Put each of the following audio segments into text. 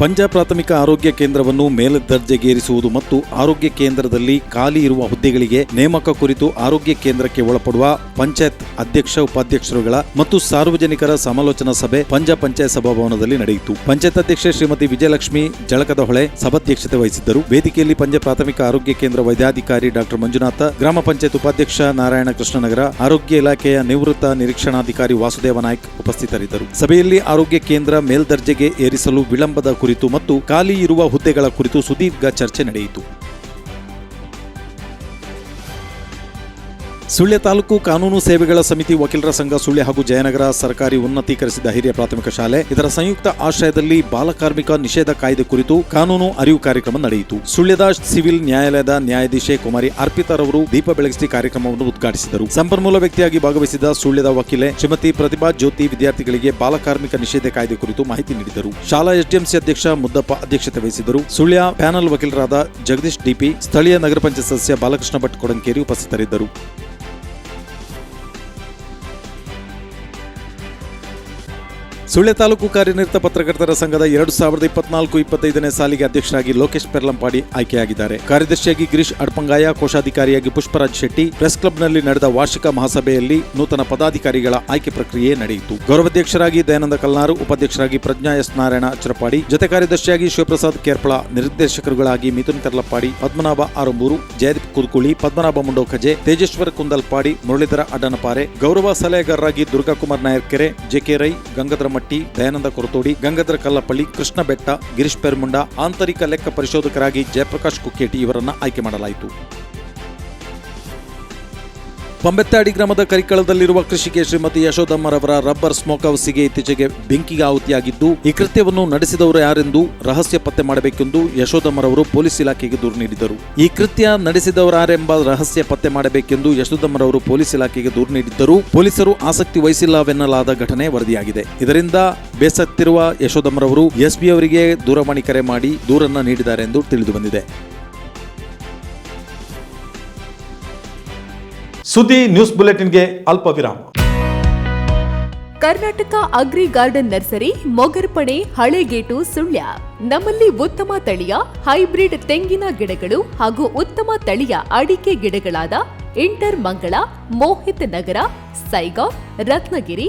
ಪಂಜ ಪ್ರಾಥಮಿಕ ಆರೋಗ್ಯ ಕೇಂದ್ರವನ್ನು ಮೇಲ್ದರ್ಜೆಗೇರಿಸುವುದು ಮತ್ತು ಆರೋಗ್ಯ ಕೇಂದ್ರದಲ್ಲಿ ಖಾಲಿ ಇರುವ ಹುದ್ದೆಗಳಿಗೆ ನೇಮಕ ಕುರಿತು ಆರೋಗ್ಯ ಕೇಂದ್ರಕ್ಕೆ ಒಳಪಡುವ ಪಂಚಾಯತ್ ಅಧ್ಯಕ್ಷ, ಉಪಾಧ್ಯಕ್ಷರುಗಳ ಮತ್ತು ಸಾರ್ವಜನಿಕರ ಸಮಾಲೋಚನಾ ಸಭೆ ಪಂಜ ಪಂಚಾಯತ್ ಸಭಾಭವನದಲ್ಲಿ ನಡೆಯಿತು. ಪಂಚಾಯತ್ ಅಧ್ಯಕ್ಷೆ ಶ್ರೀಮತಿ ವಿಜಯಲಕ್ಷ್ಮಿ ಜಳಕದಹೊಳೆ ಸಭಾಧ್ಯಕ್ಷತೆ ವಹಿಸಿದ್ದರು. ವೇದಿಕೆಯಲ್ಲಿ ಪಂಜ ಪ್ರಾಥಮಿಕ ಆರೋಗ್ಯ ಕೇಂದ್ರ ವೈದ್ಯಾಧಿಕಾರಿ ಡಾಕ್ಟರ್ ಮಂಜುನಾಥ, ಗ್ರಾಮ ಪಂಚಾಯತ್ ಉಪಾಧ್ಯಕ್ಷ ನಾರಾಯಣ ಕೃಷ್ಣನಗರ ಆರೋಗ್ಯ ಇಲಾಖೆಯ ನಿವೃತ್ತ ನಿರೀಕ್ಷಣಾಧಿಕಾರಿ ವಾಸುದೇವ ನಾಯ್ಕ್ ಉಪಸ್ಥಿತರಿದ್ದರು. ಸಭೆಯಲ್ಲಿ ಆರೋಗ್ಯ ಕೇಂದ್ರ ಮೇಲ್ದರ್ಜೆಗೆ ಏರಿಸಲು ವಿಳಂಬದ ಕುರಿತು ಮತ್ತು ಖಾಲಿ ಇರುವ ಹುದ್ದೆಗಳ ಕುರಿತು ಸುದೀರ್ಘ ಚರ್ಚೆ ನಡೆಯಿತು. ಸುಳ್ಯ ತಾಲೂಕು ಕಾನೂನು ಸೇವೆಗಳ ಸಮಿತಿ ವಕೀಲರ ಸಂಘ ಸುಳ್ಯ ಹಾಗೂ ಜಯನಗರ ಸರ್ಕಾರಿ ಉನ್ನತೀಕರಿಸಿದ ಹಿರಿಯ ಪ್ರಾಥಮಿಕ ಶಾಲೆ. ಇದರ ಸಂಯುಕ್ತ ಆಶ್ರಯದಲ್ಲಿ ಬಾಲಕಾರ್ಮಿಕ ನಿಷೇಧ ಕಾಯ್ದೆ ಕುರಿತು ಕಾನೂನು ಅರಿವು ಕಾರ್ಯಕ್ರಮ ನಡೆಯಿತು. ಸುಳ್ಯದ ಸಿವಿಲ್ ನ್ಯಾಯಾಲಯದ ನ್ಯಾಯಾಧೀಶೆ ಕುಮಾರಿ ಅರ್ಪಿತಾರವರು ದೀಪ ಬೆಳಗಿಸಿ ಕಾರ್ಯಕ್ರಮವನ್ನು ಉದ್ಘಾಟಿಸಿದರು. ಸಂಪನ್ಮೂಲ ವ್ಯಕ್ತಿಯಾಗಿ ಭಾಗವಹಿಸಿದ ಸುಳ್ಯದ ವಕೀಲೆ ಶ್ರೀಮತಿ ಪ್ರತಿಭಾ ಜ್ಯೋತಿ ವಿದ್ಯಾರ್ಥಿಗಳಿಗೆ ಬಾಲಕಾರ್ಮಿಕ ನಿಷೇಧ ಕಾಯ್ದೆ ಕುರಿತು ಮಾಹಿತಿ ನೀಡಿದರು. ಶಾಲಾ ಎಸ್ಡಿಎಂಸಿ ಅಧ್ಯಕ್ಷ ಮುದ್ದಪ್ಪ ಅಧ್ಯಕ್ಷತೆ ವಹಿಸಿದರು. ಸುಳ್ಯ ಪ್ಯಾನಲ್ ವಕೀಲರಾದ ಜಗದೀಶ್ ಡಿಪಿ, ಸ್ಥಳೀಯ ನಗರ ಪಂಚಾಯತ್ ಸದಸ್ಯ ಬಾಲಕೃಷ್ಣ ಭಟ್ ಕೊಡಂಕೇರಿ ಉಪಸ್ಥಿತರಿದ್ದರು. ಸುಳ್ಯ ತಾಲೂಕು ಕಾರ್ಯನಿರತ ಪತ್ರಕರ್ತರ ಸಂಘದ ಎರಡು ಸಾವಿರದ ಇಪ್ಪತ್ನಾಲ್ಕು ಇಪ್ಪತ್ತೈದನೇ ಸಾಲಿಗೆ ಅಧ್ಯಕ್ಷರಾಗಿ ಲೋಕೇಶ್ ಪೆರ್ಲಂಪಾಡಿ ಆಯ್ಕೆಯಾಗಿದ್ದಾರೆ. ಕಾರ್ಯದರ್ಶಿಯಾಗಿ ಗಿರೀಶ್ ಅಡ್ಪಂಗಾಯ, ಕೋಶಾಧಿಕಾರಿಯಾಗಿ ಪುಷ್ಪರಾಜ್ ಶೆಟ್ಟಿ, ಪ್ರೆಸ್ ಕ್ಲಬ್ನಲ್ಲಿ ನಡೆದ ವಾರ್ಷಿಕ ಮಹಾಸಭೆಯಲ್ಲಿ ನೂತನ ಪದಾಧಿಕಾರಿಗಳ ಆಯ್ಕೆ ಪ್ರಕ್ರಿಯೆ ನಡೆಯಿತು. ಗೌರವಾಧ್ಯಕ್ಷರಾಗಿ ದಯಾನಂದ ಕಲ್ನಾರು, ಉಪಾಧ್ಯಕ್ಷರಾಗಿ ಪ್ರಜ್ಞಾ ಎಸ್ ನಾರಾಯಣ ಅಚ್ಚರಪಾಡಿ ಜೊತೆ ಕಾರ್ಯದರ್ಶಿಯಾಗಿ ಶಿವಪ್ರಸಾದ್ ಕೇರ್ಪಳ, ನಿರ್ದೇಶಕರುಗಳಾಗಿ ಮಿಥುನ್ ಕರ್ಲಪ್ಪಾಡಿ, ಪದ್ಮನಾಭ ಆರಂಬೂರು, ಜಯದೀಪ್ ಕುರ್ಕುಳಿ ಪದ್ಮನಾಭ ಮುಂಡೋಖಜೆ, ತೇಜೇಶ್ವರ ಕುಂದಲ್ಪಾಡಿ, ಮುರಳೀಧರ ಅಡ್ಡನಪಾರೆ, ಗೌರವ ಸಲಹೆಗಾರರಾಗಿ ದುರ್ಗಾಕುಮಾರ್ ನಾಯರ್ಕೆರೆ ಜೆಕೆ ರೈ, ಗಂಗಾಧರ ಮಟ್ಟಿ ದಯಾನಂದ ಕೊರತೋಡಿ, ಗಂಗಾಧರ ಕಲ್ಲಪಳ್ಳಿ ಕೃಷ್ಣ ಬೆಟ್ಟ, ಗಿರೀಶ್ ಪೆರ್ಮುಂಡ, ಆಂತರಿಕ ಲೆಕ್ಕ ಪರಿಶೋಧಕರಾಗಿ ಜಯಪ್ರಕಾಶ್ ಕುಕ್ಕೇಟಿ ಇವರನ್ನ ಆಯ್ಕೆ ಮಾಡಲಾಯಿತು. ಪಂಬೆತ್ತಾಡಿ ಗ್ರಾಮದ ಕರಿಕಳದಲ್ಲಿರುವ ಕೃಷಿಗೆ ಶ್ರೀಮತಿ ಯಶೋಧಮ್ಮರವರ ರಬ್ಬರ್ ಸ್ಮೋಕ್ ಹೌಸ್ಗೆ ಇತ್ತೀಚೆಗೆ ಬೆಂಕಿಗೆ ಆಹುತಿಯಾಗಿದ್ದು, ಈ ಕೃತ್ಯವನ್ನು ನಡೆಸಿದವರು ಯಾರೆಂದು ರಹಸ್ಯ ಪತ್ತೆ ಮಾಡಬೇಕೆಂದು ಯಶೋಧಮ್ಮರವರು ಪೊಲೀಸ್ ಇಲಾಖೆಗೆ ದೂರು ನೀಡಿದರು ಈ ಕೃತ್ಯ ನಡೆಸಿದವರಾರೆಂಬ ರಹಸ್ಯ ಪತ್ತೆ ಮಾಡಬೇಕೆಂದು ಯಶೋಧಮ್ಮರವರು ಪೊಲೀಸ್ ಇಲಾಖೆಗೆ ದೂರು ನೀಡಿದ್ದರು, ಪೊಲೀಸರು ಆಸಕ್ತಿ ವಹಿಸಿಲ್ಲವೆನ್ನಲಾದ ಘಟನೆ ವರದಿಯಾಗಿದೆ. ಇದರಿಂದ ಬೇಸತ್ತಿರುವ ಯಶೋಧಮ್ಮರವರು ಎಸ್ಪಿ ಅವರಿಗೆ ದೂರವಾಣಿ ಕರೆ ಮಾಡಿ ದೂರನ್ನ ನೀಡಿದ್ದಾರೆ ಎಂದು ತಿಳಿದು ಸುದ್ದಿ ನ್ಯೂಸ್ ಬುಲೆಟಿನ್ಗೆ ಅಲ್ಪ ವಿರಾಮ Karnataka agri garden nursery Mogarpane Halegate Sullia. ನಮ್ಮಲ್ಲಿ ಉತ್ತಮ ತಳಿಯ, ಹೈಬ್ರಿಡ್ ತೆಂಗಿನ ಗಿಡಗಳು ಹಾಗೂ ಉತ್ತಮ ತಳಿಯ ಅಡಿಕೆ ಗಿಡಗಳಾದ ಇಂಟರ್ ಮಂಗಳ, ಮೋಹಿತ್ ನಗರ ಸೈಗಾಂವ್ ರತ್ನಗಿರಿ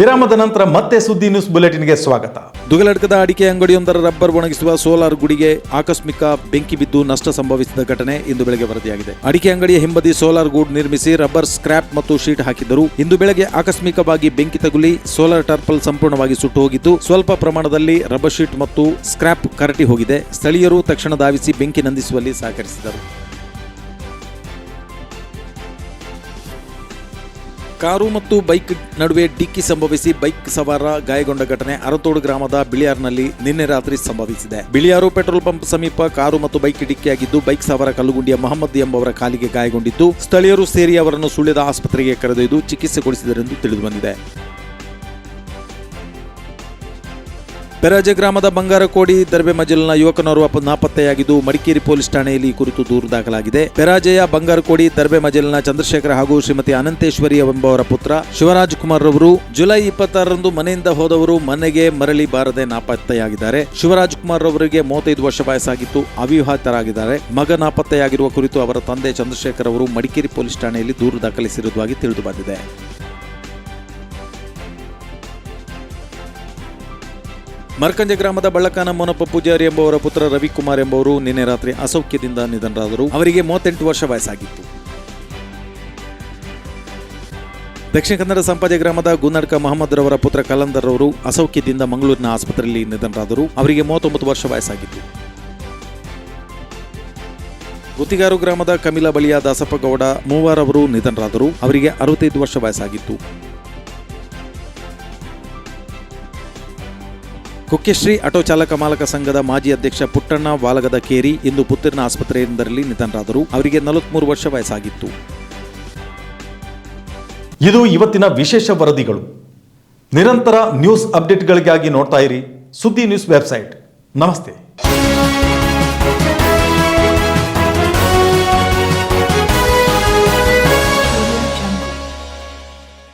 ವಿರಾಮದ ನಂತರ ಮತ್ತೆ ಸುದ್ದಿ ನ್ಯೂಸ್ ಬುಲೆಟಿನ್ಗೆ ಸ್ವಾಗತ. ದುಗಲಡ್ಕದ ಅಡಿಕೆ ಅಂಗಡಿಯೊಂದರ ರಬ್ಬರ್ ಒಣಗಿಸುವ ಸೋಲಾರ್ ಗುಡಿಗೆ ಆಕಸ್ಮಿಕ ಬೆಂಕಿ ಬಿದ್ದು ನಷ್ಟ ಸಂಭವಿಸಿದ ಘಟನೆ ಇಂದು ಬೆಳಗ್ಗೆ ವರದಿಯಾಗಿದೆ. ಅಡಿಕೆ ಅಂಗಡಿಯ ಹಿಂಬದಿ ಸೋಲಾರ್ ಗೂಡ್ ನಿರ್ಮಿಸಿ ರಬ್ಬರ್ ಸ್ಕ್ರಾಪ್ ಮತ್ತು ಶೀಟ್ ಹಾಕಿದ್ದರು. ಇಂದು ಬೆಳಗ್ಗೆ ಆಕಸ್ಮಿಕವಾಗಿ ಬೆಂಕಿ ತಗುಲಿ ಸೋಲಾರ್ ಟರ್ಪಲ್ ಸಂಪೂರ್ಣವಾಗಿ ಸುಟ್ಟು ಹೋಗಿದ್ದು ಸ್ವಲ್ಪ ಪ್ರಮಾಣದಲ್ಲಿ ರಬ್ಬರ್ ಶೀಟ್ ಮತ್ತು ಸ್ಕ್ರಾಪ್ ಕರಟಿ ಹೋಗಿದೆ. ಸ್ಥಳೀಯರು ತಕ್ಷಣ ಧಾವಿಸಿ ಬೆಂಕಿ ನಂದಿಸುವಲ್ಲಿ ಸಹಕರಿಸಿದರು. ಕಾರು ಮತ್ತು ಬೈಕ್ ನಡುವೆ ಡಿಕ್ಕಿ ಸಂಭವಿಸಿ ಬೈಕ್ ಸವಾರ ಗಾಯಗೊಂಡ ಘಟನೆ ಅರತೋಡು ಗ್ರಾಮದ ಬಿಳಿಯಾರ್ನಲ್ಲಿ ನಿನ್ನೆ ರಾತ್ರಿ ಸಂಭವಿಸಿದೆ. ಬಿಳಿಯಾರು ಪೆಟ್ರೋಲ್ ಪಂಪ್ ಸಮೀಪ ಕಾರು ಮತ್ತು ಬೈಕ್ ಡಿಕ್ಕಿಯಾಗಿದ್ದು, ಬೈಕ್ ಸವಾರ ಕಲ್ಲುಗುಂಡಿಯ ಮಹಮ್ಮದ್ ಎಂಬವರ ಕಾಲಿಗೆ ಗಾಯಗೊಂಡಿದ್ದು, ಸ್ಥಳೀಯರು ಸೇರಿ ಅವರನ್ನು ಸುಳ್ಯದ ಆಸ್ಪತ್ರೆಗೆ ಕರೆದೊಯ್ದು ಚಿಕಿತ್ಸೆ ಕೊಡಿಸಿದರೆಂದು ತಿಳಿದುಬಂದಿದೆ. ಪೆರಾಜೆ ಗ್ರಾಮದ ಬಂಗಾರಕೋಡಿ, ದರ್ಬೆ ಮಜಲ್ನ ಯುವಕನೋರ್ವ ನಾಪತ್ತೆಯಾಗಿದ್ದು, ಮಡಿಕೇರಿ ಪೊಲೀಸ್ ಠಾಣೆಯಲ್ಲಿ ಕುರಿತು ದೂರು ದಾಖಲಾಗಿದೆ. ಪೆರಾಜೆಯ ಬಂಗಾರಕೋಡಿ, ದರ್ಬೆ ಮಜಲ್ನ ಚಂದ್ರಶೇಖರ ಹಾಗೂ ಶ್ರೀಮತಿ ಅನಂತೇಶ್ವರಿ ಎಂಬವರ ಪುತ್ರ ಶಿವರಾಜ್ ಕುಮಾರ್ ರವರು ಜುಲೈ ಇಪ್ಪತ್ತಾರರಂದು ಮನೆಯಿಂದ ಹೋದವರು ಮನೆಗೆ ಮರಳಿ ಬಾರದೆ ನಾಪತ್ತೆಯಾಗಿದ್ದಾರೆ. ಶಿವರಾಜ್ ಕುಮಾರ್ ರವರಿಗೆ ಮೂವತ್ತೈದು ವರ್ಷ ವಯಸ್ಸಾಗಿತ್ತು. ಅವಿವಾಹಿತರಾಗಿದ್ದಾರೆ. ಮಗ ನಾಪತ್ತೆಯಾಗಿರುವ ಕುರಿತು ಅವರ ತಂದೆ ಚಂದ್ರಶೇಖರ್ ಅವರು ಮಡಿಕೇರಿ ಪೊಲೀಸ್ ಠಾಣೆಯಲ್ಲಿ ದೂರು ದಾಖಲಿಸಿರುವುದಾಗಿ ತಿಳಿದು ಬಂದಿದೆ. ಮರ್ಕಂಜ ಗ್ರಾಮದ ಬಳ್ಳಕಾನ ಮೋನಪ್ಪ ಪೂಜಾರಿ ಎಂಬುವರ ಪುತ್ರ ರವಿಕುಮಾರ್ ಎಂಬುವರು ನಿನ್ನೆ ರಾತ್ರಿ ಅಸೌಖ್ಯದಿಂದ ನಿಧನರಾದರು. ಅವರಿಗೆ ಮೂವತ್ತೆಂಟು ವರ್ಷ ವಯಸ್ಸಾಗಿತ್ತು. ದಕ್ಷಿಣ ಕನ್ನಡ ಸಂಪಾಜೆ ಗ್ರಾಮದ ಗುನ್ನಡ್ಕ ಮಹಮ್ಮದ್ ರವರ ಪುತ್ರ ಕಲಂದರ್ ಅವರು ಅಸೌಖ್ಯದಿಂದ ಮಂಗಳೂರಿನ ಆಸ್ಪತ್ರೆಯಲ್ಲಿ ನಿಧನರಾದರು. ಅವರಿಗೆ ಮೂವತ್ತೊಂಬತ್ತು ವರ್ಷ ವಯಸ್ಸಾಗಿತ್ತು. ಗುತ್ತಿಗಾರು ಗ್ರಾಮದ ಕಮಿಲಾ ಬಳಿಯ ದಾಸಪ್ಪಗೌಡ ಮೂವರವರು ನಿಧನರಾದರು. ಅವರಿಗೆ ಅರವತ್ತೈದು ವರ್ಷ ವಯಸ್ಸಾಗಿತ್ತು. ಕುಕ್ಕೆಶ್ರೀ ಆಟೋ ಚಾಲಕ ಮಾಲಕ ಸಂಘದ ಮಾಜಿ ಅಧ್ಯಕ್ಷ ಪುಟ್ಟಣ್ಣ ವಾಲಗದ ಕೇರಿ ಇಂದು ಪುತ್ತೂರಿನ ಆಸ್ಪತ್ರೆಯೊಂದರಲ್ಲಿ ನಿಧನರಾದರು. ಅವರಿಗೆ ನಲವತ್ಮೂರು ವರ್ಷ ವಯಸ್ಸಾಗಿತ್ತು. ಇದು ಇವತ್ತಿನ ವಿಶೇಷ ವರದಿಗಳು. ನಿರಂತರ ನ್ಯೂಸ್ ಅಪ್ಡೇಟ್ಗಳಿಗಾಗಿ ನೋಡ್ತಾ ಇರಿ ಸುದ್ದಿ ನ್ಯೂಸ್ ವೆಬ್ಸೈಟ್. ನಮಸ್ತೆ.